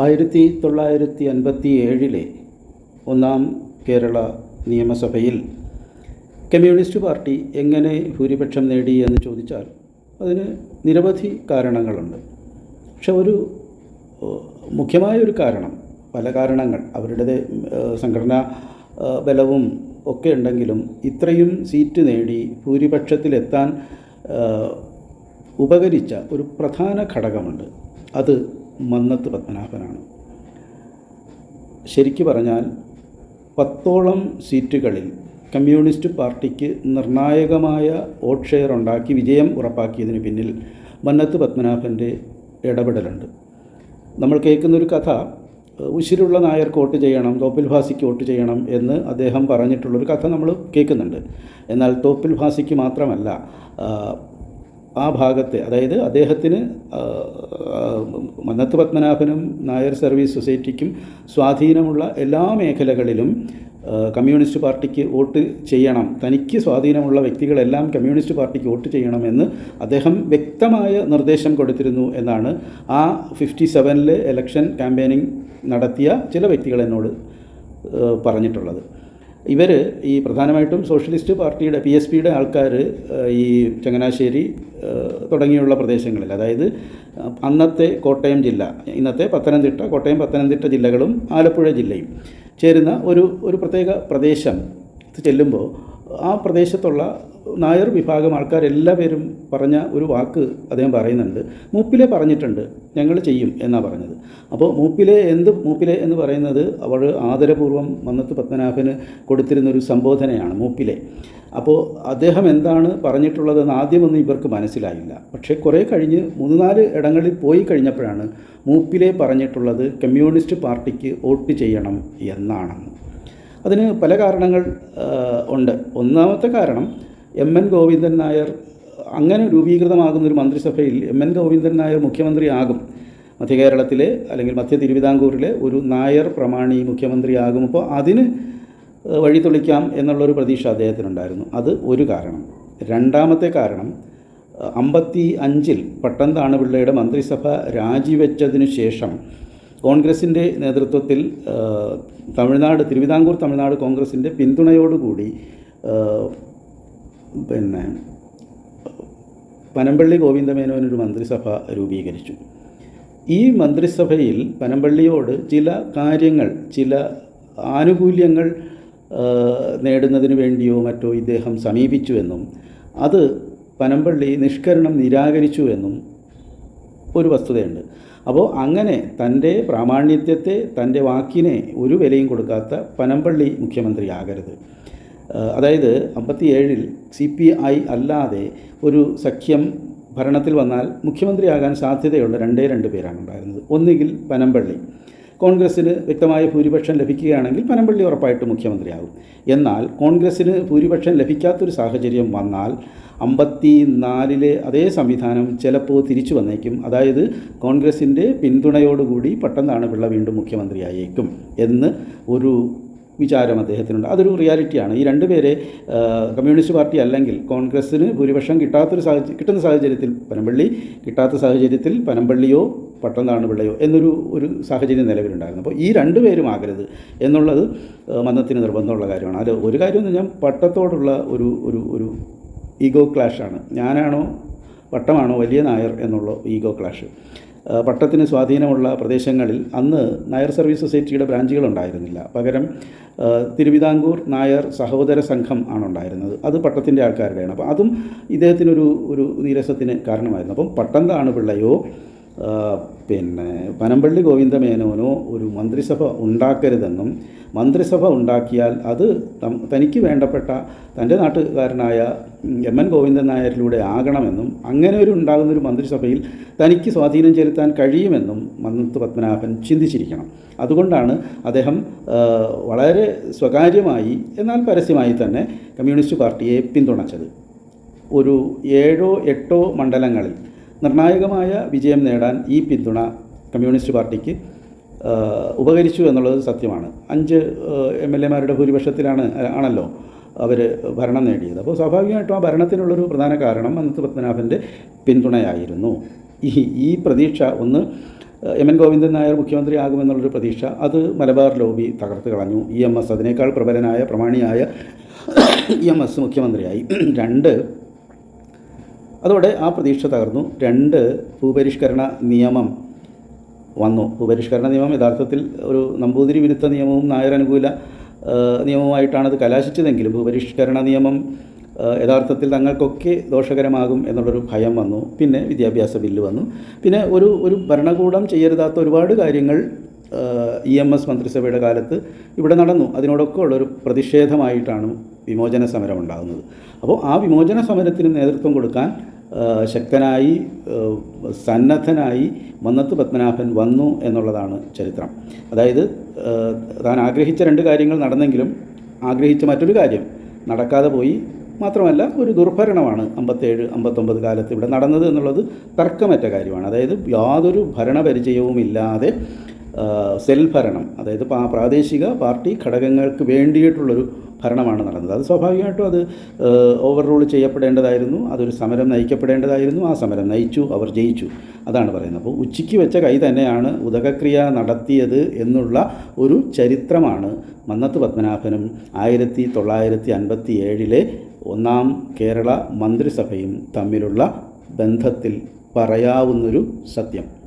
ആയിരത്തി തൊള്ളായിരത്തി അൻപത്തി ഏഴിലെ ഒന്നാം കേരള നിയമസഭയിൽ കമ്മ്യൂണിസ്റ്റ് പാർട്ടി എങ്ങനെ ഭൂരിപക്ഷം നേടി എന്ന് ചോദിച്ചാൽ അതിന് നിരവധി കാരണങ്ങളുണ്ട്. പക്ഷെ ഒരു മുഖ്യമായ ഒരു കാരണം പല കാരണങ്ങൾ അവരുടെ സംഘടനാ ബലവും ഒക്കെ ഉണ്ടെങ്കിലും ഇത്രയും സീറ്റ് നേടി ഭൂരിപക്ഷത്തിലെത്താൻ ഉപകരിച്ച ഒരു പ്രധാന ഘടകമുണ്ട്. അത് മന്നത്ത് പത്മനാഭനാണ്. ശരിക്കു പറഞ്ഞാൽ പത്തോളം സീറ്റുകളിൽ കമ്മ്യൂണിസ്റ്റ് പാർട്ടിക്ക് നിർണായകമായ വോട്ട് ഷെയർ ഉണ്ടാക്കി വിജയം ഉറപ്പാക്കിയതിന് പിന്നിൽ മന്നത്ത് പത്മനാഭന്റെ ഇടപെടലുണ്ട്. നമ്മൾ കേൾക്കുന്നൊരു കഥ ഉശിരുള്ള നായർക്ക് വോട്ട് ചെയ്യണം തോപ്പിൽ ഭാസിക്ക് വോട്ട് ചെയ്യണം എന്ന് അദ്ദേഹം പറഞ്ഞിട്ടുള്ളൊരു കഥ നമ്മൾ കേൾക്കുന്നുണ്ട്. എന്നാൽ തോപ്പിൽ ഭാസിക്ക് മാത്രമല്ല ആ, ഭാഗത്തെ അതായത് അദ്ദേഹത്തിന് മന്നത്ത് പത്മനാഭനും നായർ സർവീസ് സൊസൈറ്റിക്കും സ്വാധീനമുള്ള എല്ലാ മേഖലകളിലും കമ്മ്യൂണിസ്റ്റ് പാർട്ടിക്ക് വോട്ട് ചെയ്യണം തനിക്ക് സ്വാധീനമുള്ള വ്യക്തികളെല്ലാം കമ്മ്യൂണിസ്റ്റ് പാർട്ടിക്ക് വോട്ട് ചെയ്യണമെന്ന് അദ്ദേഹം വ്യക്തമായ നിർദ്ദേശം കൊടുത്തിരുന്നു എന്നാണ് ആ ഫിഫ്റ്റി സെവനിലെ എലക്ഷൻ ക്യാമ്പയിനിങ് നടത്തിയ ചില വ്യക്തികൾ എന്നോട് പറഞ്ഞിട്ടുള്ളത്. ഇവർ ഈ പ്രധാനമായിട്ടും സോഷ്യലിസ്റ്റ് പാർട്ടിയുടെ പി എസ് പിയുടെ ആൾക്കാർ ഈ ചങ്ങനാശ്ശേരി തുടങ്ങിയുള്ള പ്രദേശങ്ങളിൽ. അതായത് അന്നത്തെ കോട്ടയം ജില്ല ഇന്നത്തെ പത്തനംതിട്ട കോട്ടയം പത്തനംതിട്ട ജില്ലകളും ആലപ്പുഴ ജില്ലയും ചേരുന്ന ഒരു ഒരു പ്രത്യേക പ്രദേശം ചെല്ലുമ്പോൾ ആ പ്രദേശത്തുള്ള നായർ വിഭാഗം ആൾക്കാരെല്ലാ പേരും പറഞ്ഞ ഒരു വാക്ക് അദ്ദേഹം പറയുന്നുണ്ട്. മൂപ്പിലെ പറഞ്ഞിട്ടുണ്ട് ഞങ്ങൾ ചെയ്യും എന്നാണ് പറഞ്ഞത്. അപ്പോൾ മൂപ്പിലെ എന്ത് മൂപ്പിലെ എന്ന് പറയുന്നത് അവൾ ആദരപൂർവം മന്നത്ത് പത്മനാഭന് കൊടുത്തിരുന്നൊരു സംബോധനയാണ് മൂപ്പിലെ. അപ്പോൾ അദ്ദേഹം എന്താണ് പറഞ്ഞിട്ടുള്ളതെന്ന് ആദ്യമൊന്നും ഇവർക്ക് മനസ്സിലായില്ല. പക്ഷേ കുറേ കഴിഞ്ഞ് മൂന്ന് നാല് ഇടങ്ങളിൽ പോയി കഴിഞ്ഞപ്പോഴാണ് മൂപ്പിലെ പറഞ്ഞിട്ടുള്ളത് കമ്മ്യൂണിസ്റ്റ് പാർട്ടിക്ക് വോട്ട് ചെയ്യണം എന്നാണെന്ന്. അതിന് പല കാരണങ്ങൾ ഉണ്ട്. ഒന്നാമത്തെ കാരണം എം എൻ ഗോവിന്ദൻ നായർ അങ്ങനെ രൂപീകൃതമാകുന്ന ഒരു മന്ത്രിസഭയിൽ എം എൻ ഗോവിന്ദൻ നായർ മുഖ്യമന്ത്രിയാകും മധ്യ കേരളത്തിലെ അല്ലെങ്കിൽ മധ്യ തിരുവിതാംകൂറിലെ ഒരു നായർ പ്രമാണി മുഖ്യമന്ത്രിയാകും അപ്പോൾ അതിന് വഴി തെളിക്കാം എന്നുള്ളൊരു പ്രതീക്ഷ അദ്ദേഹത്തിനുണ്ടായിരുന്നു. അത് ഒരു കാരണം. രണ്ടാമത്തെ കാരണം അമ്പത്തി അഞ്ചിൽ പട്ടം താണുപിള്ളയുടെ മന്ത്രിസഭ രാജിവെച്ചതിനു ശേഷം കോൺഗ്രസിന്റെ നേതൃത്വത്തിൽ തമിഴ്നാട് തിരുവിതാംകൂർ തമിഴ്നാട് കോൺഗ്രസിന്റെ പിന്തുണയോടുകൂടി പിന്നെ പനമ്പള്ളി ഗോവിന്ദമേനോനൊരു മന്ത്രിസഭ രൂപീകരിച്ചു. ഈ മന്ത്രിസഭയിൽ പനമ്പള്ളിയോട് ചില കാര്യങ്ങൾ ചില ആനുകൂല്യങ്ങൾ നേടുന്നതിന് വേണ്ടിയോ മറ്റോ ഇദ്ദേഹം സമീപിച്ചുവെന്നും അത് പനമ്പള്ളി നിഷ്കരണം നിരാകരിച്ചുവെന്നും ഒരു വസ്തുതയുണ്ട്. അപ്പോൾ അങ്ങനെ തന്റെ പ്രാമാണ്യത്തെ തന്റെ വാക്കിനെ ഒരു വിലയും കൊടുക്കാത്ത പനമ്പള്ളി മുഖ്യമന്ത്രിയാകരുത് അതായത് അമ്പത്തി ഏഴിൽ സി പി ഐ അല്ലാതെ ഒരു സഖ്യം ഭരണത്തിൽ വന്നാൽ മുഖ്യമന്ത്രിയാകാൻ സാധ്യതയുള്ള രണ്ടേ രണ്ട് പേരാണ് ഉണ്ടായിരുന്നത്. ഒന്നുകിൽ പനമ്പള്ളി. കോൺഗ്രസ്സിന് വ്യക്തമായ ഭൂരിപക്ഷം ലഭിക്കുകയാണെങ്കിൽ പനമ്പള്ളി ഉറപ്പായിട്ട് മുഖ്യമന്ത്രിയാകും. എന്നാൽ കോൺഗ്രസ്സിന് ഭൂരിപക്ഷം ലഭിക്കാത്തൊരു സാഹചര്യം വന്നാൽ അമ്പത്തി നാലിലെ അതേ സംവിധാനം ചിലപ്പോൾ തിരിച്ചു വന്നേക്കും. അതായത് കോൺഗ്രസിന്റെ പിന്തുണയോടുകൂടി പെട്ടെന്നാണ് പിള്ള വീണ്ടും മുഖ്യമന്ത്രിയായേക്കും എന്ന് ഒരു വിചാരം അദ്ദേഹത്തിനുണ്ട്. അതൊരു റിയാലിറ്റിയാണ്. ഈ രണ്ടുപേരെ കമ്മ്യൂണിസ്റ്റ് പാർട്ടി അല്ലെങ്കിൽ കോൺഗ്രസ്സിന് ഭൂരിപക്ഷം കിട്ടാത്തൊരു സാഹചര്യം കിട്ടുന്ന സാഹചര്യത്തിൽ പനമ്പള്ളി കിട്ടാത്ത സാഹചര്യത്തിൽ പനമ്പള്ളിയോ പട്ടംതാണ് പിള്ളയോ എന്നൊരു ഒരു സാഹചര്യം നിലവിലുണ്ടായിരുന്നു. അപ്പോൾ ഈ രണ്ടുപേരും ആകരുത് എന്നുള്ളത് മന്ദത്തിന് നിർബന്ധമുള്ള കാര്യമാണ്. അത് ഒരു കാര്യം എന്ന് പറഞ്ഞാൽ പട്ടത്തോടുള്ള ഒരു ഒരു ഒരു ഈഗോ ക്ലാഷാണ്. ഞാനാണോ പട്ടമാണോ വലിയ നായർ എന്നുള്ള ഈഗോ ക്ലാഷ്. പട്ടത്തിന് സ്വാധീനമുള്ള പ്രദേശങ്ങളിൽ അന്ന് നായർ സർവീസ് സൊസൈറ്റിയുടെ ബ്രാഞ്ചുകൾ ഉണ്ടായിരുന്നില്ല പകരം തിരുവിതാംകൂർ നായർ സഹോദര സംഘം ആണ് ഉണ്ടായിരുന്നത് അത് പട്ടത്തിന്റെ ആൾക്കാരുടെയാണ്. അപ്പോൾ അതും ഇദ്ദേഹത്തിനൊരു ഒരു നീരസത്തിന് കാരണമായിരുന്നു. അപ്പം പട്ടം പിള്ളയോ പിന്നെ പനമ്പള്ളി ഗോവിന്ദ മേനോനോ ഒരു മന്ത്രിസഭ ഉണ്ടാക്കരുതെന്നും മന്ത്രിസഭ ഉണ്ടാക്കിയാൽ അത് തനിക്ക് വേണ്ടപ്പെട്ട തന്റെ നാട്ടുകാരനായ എം എൻ ഗോവിന്ദൻ നായരിലൂടെ ആകണമെന്നും അങ്ങനെ ഒരു ഉണ്ടാകുന്ന ഒരു മന്ത്രിസഭയിൽ തനിക്ക് സ്വാധീനം ചെലുത്താൻ കഴിയുമെന്നും മന്നത്ത് പത്മനാഭൻ ചിന്തിച്ചിരിക്കണം. അതുകൊണ്ടാണ് അദ്ദേഹം വളരെ സ്വകാര്യമായി എന്നാൽ പരസ്യമായി തന്നെ കമ്മ്യൂണിസ്റ്റ് പാർട്ടിയെ പിന്തുണച്ചത്. ഒരു ഏഴോ എട്ടോ മണ്ഡലങ്ങളിൽ നിർണായകമായ വിജയം നേടാൻ ഈ പിന്തുണ കമ്മ്യൂണിസ്റ്റ് പാർട്ടിക്ക് ഉപകരിച്ചു എന്നുള്ളത് സത്യമാണ്. അഞ്ച് എം എൽ എമാരുടെ ഭൂരിപക്ഷത്തിലാണ് ആണല്ലോ അവർ ഭരണം നേടിയത്. അപ്പോൾ സ്വാഭാവികമായിട്ടും ആ ഭരണത്തിനുള്ളൊരു പ്രധാന കാരണം അന്നത്തെ പത്മനാഭന്റെ പിന്തുണയായിരുന്നു. ഈ ഈ പ്രതീക്ഷ ഒന്ന് എം എൻ ഗോവിന്ദൻ നായർ മുഖ്യമന്ത്രി ആകുമെന്നുള്ളൊരു പ്രതീക്ഷ അത് മലബാർ ലോബി തകർത്ത് കളഞ്ഞു. ഇ എം എസ് അതിനേക്കാൾ പ്രബലനായ പ്രമാണിയായ ഇ എം എസ് മുഖ്യമന്ത്രിയായി. രണ്ട് അതോടെ ആ പ്രതീക്ഷ തകർന്നു. രണ്ട് ഭൂപരിഷ്കരണ നിയമം വന്നു. ഭൂപരിഷ്കരണ നിയമം യഥാർത്ഥത്തിൽ ഒരു നമ്പൂതിരി വിരുദ്ധ നിയമവും നായർ അനുകൂല നിയമവുമായിട്ടാണ് അത് കലാശിച്ചതെങ്കിലും ഭൂപരിഷ്കരണ നിയമം യഥാർത്ഥത്തിൽ തങ്ങൾക്കൊക്കെ ദോഷകരമാകും എന്നുള്ളൊരു ഭയം വന്നു. പിന്നെ വിദ്യാഭ്യാസ ബില്ല് വന്നു. പിന്നെ ഒരു ഒരു ഭരണകൂടം ചെയ്യരുതാത്ത ഒരുപാട് കാര്യങ്ങൾ ഇ എം എസ് മന്ത്രിസഭയുടെ കാലത്ത് ഇവിടെ നടന്നു. അതിനോടൊക്കെ ഉള്ളൊരു പ്രതിഷേധമായിട്ടാണ് വിമോചന സമരം ഉണ്ടാകുന്നത്. അപ്പോൾ ആ വിമോചന സമരത്തിന് നേതൃത്വം കൊടുക്കാൻ ശക്തനായി സന്നദ്ധനായി മന്നത്ത് പത്മനാഭൻ വന്നു എന്നുള്ളതാണ് ചരിത്രം. അതായത് താൻ ആഗ്രഹിച്ച രണ്ട് കാര്യങ്ങൾ നടന്നെങ്കിലും ആഗ്രഹിച്ച മറ്റൊരു കാര്യം നടക്കാതെ പോയി മാത്രമല്ല ഒരു ദുർഭരണമാണ് അമ്പത്തേഴ് അമ്പത്തൊമ്പത് കാലത്ത് ഇവിടെ നടന്നത് എന്നുള്ളത് തർക്കമറ്റ കാര്യമാണ്. അതായത് യാതൊരു ഭരണപരിചയവുമില്ലാതെ സെൽ ഭരണം അതായത് പ്രാദേശിക പാർട്ടി ഘടകങ്ങൾക്ക് വേണ്ടിയിട്ടുള്ളൊരു ഭരണമാണ് നടന്നത്. അത് സ്വാഭാവികമായിട്ടും അത് ഓവർ റൂൾ ചെയ്യപ്പെടേണ്ടതായിരുന്നു. അതൊരു സമരം നയിക്കപ്പെടേണ്ടതായിരുന്നു. ആ സമരം നയിച്ചു അവർ ജയിച്ചു. അതാണ് പറയുന്നത്. അപ്പോൾ ഉച്ചയ്ക്ക് വെച്ച കൈ തന്നെയാണ് ഉദകക്രിയ നടത്തിയത് എന്നുള്ള ഒരു ചരിത്രമാണ് മന്നത്ത് പത്മനാഭനും ആയിരത്തി തൊള്ളായിരത്തി അൻപത്തി ഏഴിലെ ഒന്നാം കേരള മന്ത്രിസഭയും തമ്മിലുള്ള ബന്ധത്തിൽ പറയാവുന്നൊരു സത്യം.